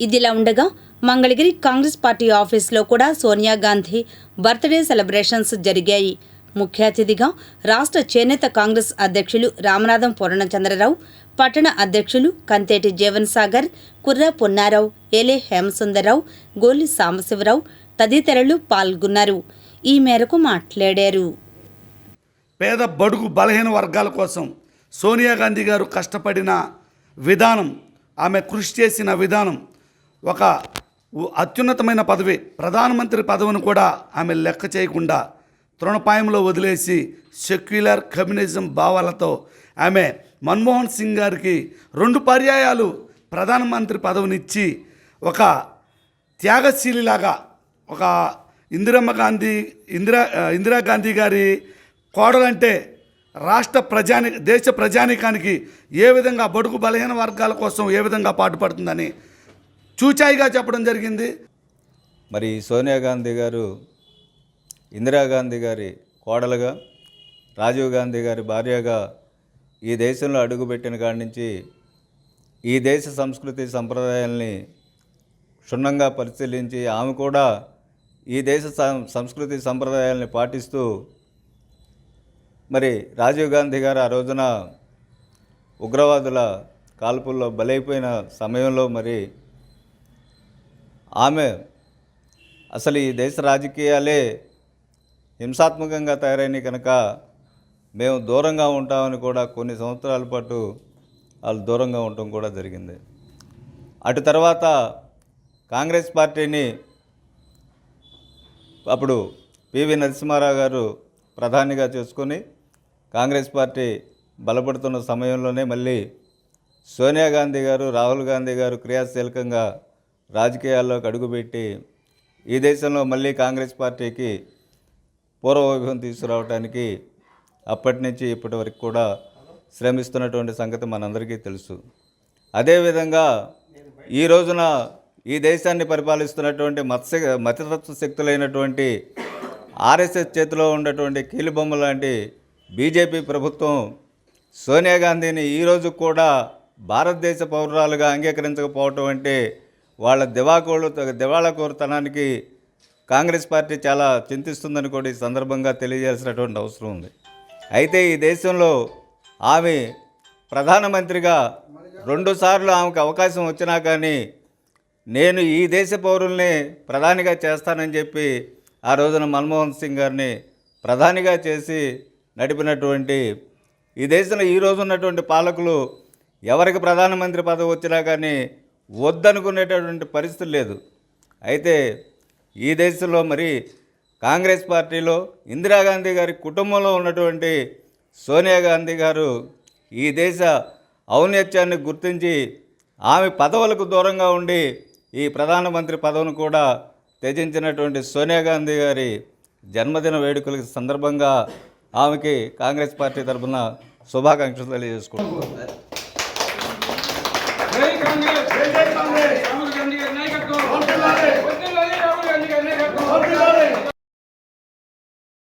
ఇదిలా ఉండగా మంగళగిరి కాంగ్రెస్ పార్టీ ఆఫీస్లో కూడా సోనియా గాంధీ బర్త్డే సెలబ్రేషన్స్ జరిగాయి. ముఖ్య అతిథిగా రాష్ట్ర చేనేత కాంగ్రెస్ అధ్యక్షులు రామనాథం పూర్ణచంద్రరావు పట్టణ అధ్యక్షులు కంతేటి జీవన్ సాగర్ కుర్ర పొన్నారావు ఏలే హేమసుందరరావు గోలి సాంబశివరావు తదితరులు పాల్గొన్నారు. ఈ మేరకు మాట్లాడారు. పేద బడుగు బలహీన వర్గాల కోసం సోనియా గాంధీ గారు కష్టపడిన విధానం ఆమె కృషి చేసిన విధానం ఒక అత్యున్నతమైన పదవి ప్రధానమంత్రి పదవిని కూడా ఆమె లెక్క చేయకుండా తృణపాయంలో వదిలేసి సెక్యులర్ కమ్యూనిజం భావాలతో ఆమె మన్మోహన్ సింగ్ గారికి రెండు పర్యాయాలు ప్రధానమంత్రి పదవినిచ్చి ఒక త్యాగశీలిలాగా ఒక ఇందిరమ్మ గాంధీ ఇందిరా ఇందిరాగాంధీ గారి కోడలంటే రాష్ట్ర ప్రజాని దేశ ప్రజానికానికి ఏ విధంగా బడుగు బలహీన వర్గాల కోసం ఏ విధంగా పాటుపడుతుందని చూచాయిగా చెప్పడం జరిగింది. మరి సోనియా గాంధీ గారు ఇందిరాగాంధీ గారి కోడలుగా రాజీవ్ గాంధీ గారి భార్యగా ఈ దేశంలో అడుగుపెట్టిన కాడి నుంచి ఈ దేశ సంస్కృతి సంప్రదాయాల్ని క్షుణ్ణంగా పరిశీలించి ఆమె కూడా ఈ దేశ సంస్కృతి సంప్రదాయాల్ని పాటిస్తూ మరి రాజీవ్ గాంధీ గారు ఆ రోజున ఉగ్రవాదుల కాల్పుల్లో బలైపోయిన సమయంలో మరి ఆమె అసలు ఈ దేశ రాజకీయాలే హింసాత్మకంగా తయారైనవి కనుక మేము దూరంగా ఉంటామని కూడా కొన్ని సంవత్సరాల పాటు వాళ్ళు దూరంగా ఉండటం కూడా జరిగింది. అటు తర్వాత కాంగ్రెస్ పార్టీని అప్పుడు పివి నరసింహారావు గారు ప్రధానిగా చేసుకొని కాంగ్రెస్ పార్టీ బలపడుతున్న సమయంలోనే మళ్ళీ సోనియా గాంధీ గారు రాహుల్ గాంధీ గారు క్రియాశీలకంగా రాజకీయాల్లోకి అడుగుపెట్టి ఈ దేశంలో మళ్ళీ కాంగ్రెస్ పార్టీకి పూర్వవైభవం తీసుకురావడానికి అప్పటి నుంచి ఇప్పటి వరకు కూడా శ్రమిస్తున్నటువంటి సంగతి మనందరికీ తెలుసు. అదేవిధంగా ఈ రోజున ఈ దేశాన్ని పరిపాలిస్తున్నటువంటి మత్స్య మతతత్వ శక్తులైనటువంటి ఆర్ఎస్ఎస్ చేతిలో ఉన్నటువంటి కీలుబొమ్మ లాంటి బీజేపీ ప్రభుత్వం సోనియా గాంధీని ఈరోజు కూడా భారతదేశ పౌరురాలుగా అంగీకరించకపోవటం అంటే వాళ్ళ దివాకోళ్ళు దివాళాకోరుతనానికి కాంగ్రెస్ పార్టీ చాలా చింతిస్తుందని కూడా ఈ సందర్భంగా తెలియజేయాల్సినటువంటి అవసరం ఉంది. అయితే ఈ దేశంలో ఆమె ప్రధానమంత్రిగా రెండుసార్లు ఆమెకు అవకాశం వచ్చినా కానీ నేను ఈ దేశ పౌరుల్ని ప్రధానిగా చేస్తానని చెప్పి ఆ రోజున మన్మోహన్ సింగ్ గారిని ప్రధానిగా చేసి నడిపినటువంటి ఈ దేశంలో ఈ రోజు ఉన్నటువంటి పాలకులు ఎవరికి ప్రధానమంత్రి పదవి వచ్చినా కానీ వద్దనుకునేటటువంటి పరిస్థితి లేదు. అయితే ఈ దేశంలో మరి కాంగ్రెస్ పార్టీలో ఇందిరాగాంధీ గారి కుటుంబంలో ఉన్నటువంటి సోనియా గాంధీ గారు ఈ దేశ ఔన్నత్యాన్ని గుర్తించి ఆమె పదవులకు దూరంగా ఉండి ఈ ప్రధానమంత్రి పదవిని కూడా త్యజించినటువంటి సోనియా గాంధీ గారి జన్మదిన వేడుకల సందర్భంగా ఆమెకి కాంగ్రెస్ పార్టీ తరఫున శుభాకాంక్షలు తెలియజేసుకుంటున్నాను.